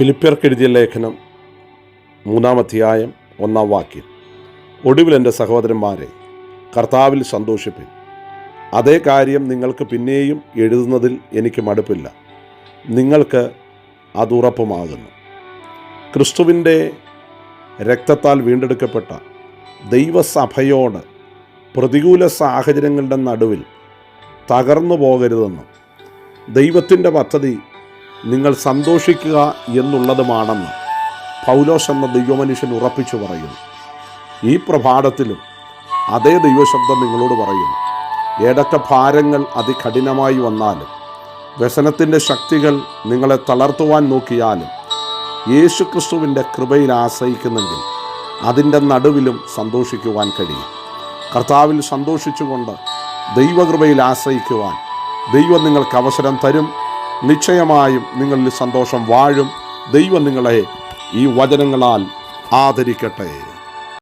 ഫിലിപ്പിയർക്കെഴുതിയ ലേഖനം മൂന്നാം അധ്യായം ഒന്നാം വാക്യം. ഒടുവിൽ എന്റെ സഹോദരന്മാരെ കർത്താവിൽ സന്തോഷിപ്പിൻ. അതേ കാര്യം നിങ്ങൾക്ക് പിന്നെയും എഴുതുന്നതിൽ എനിക്ക് മടുപ്പില്ല. നിങ്ങൾക്ക് അത് ഉറപ്പുമാകുന്നു. ക്രിസ്തുവിന്റെ രക്തത്താൽ വീണ്ടെടുക്കപ്പെട്ട ദൈവസഭയോട് പ്രതികൂല സാഹചര്യങ്ങളുടെ നടുവിൽ തകർന്നു പോകരുതെന്നും ദൈവത്തിന്റെ പദ്ധതി നിങ്ങൾ സന്തോഷിക്കുക എന്നുള്ളതുമാണെന്ന് പൗലോസ് എന്ന ദൈവമനുഷ്യൻ ഉറപ്പിച്ചു പറയുന്നു. ഈ പ്രഭാതത്തിലും അതേ ദൈവശബ്ദം നിങ്ങളോട് പറയുന്നു. ഏതൊക്കെ ഭാരങ്ങൾ അതികഠിനമായി വന്നാലും വ്യസനത്തിന്റെ ശക്തികൾ നിങ്ങളെ തളർത്തുവാൻ നോക്കിയാലും യേശു ക്രിസ്തുവിന്റെ കൃപയിൽ ആശ്രയിക്കുന്നെങ്കിൽ അതിന്റെ നടുവിലും സന്തോഷിക്കുവാൻ കഴിയും. കർത്താവിൽ സന്തോഷിച്ചുകൊണ്ട് ദൈവകൃപയിൽ ആശ്രയിക്കുവാൻ ദൈവം നിങ്ങൾക്ക് അവസരം തരും. നിശ്ചയമായും നിങ്ങളിൽ സന്തോഷം വാഴും. ദൈവം നിങ്ങളെ ഈ വചനങ്ങളാൽ ആദരിക്കട്ടെ.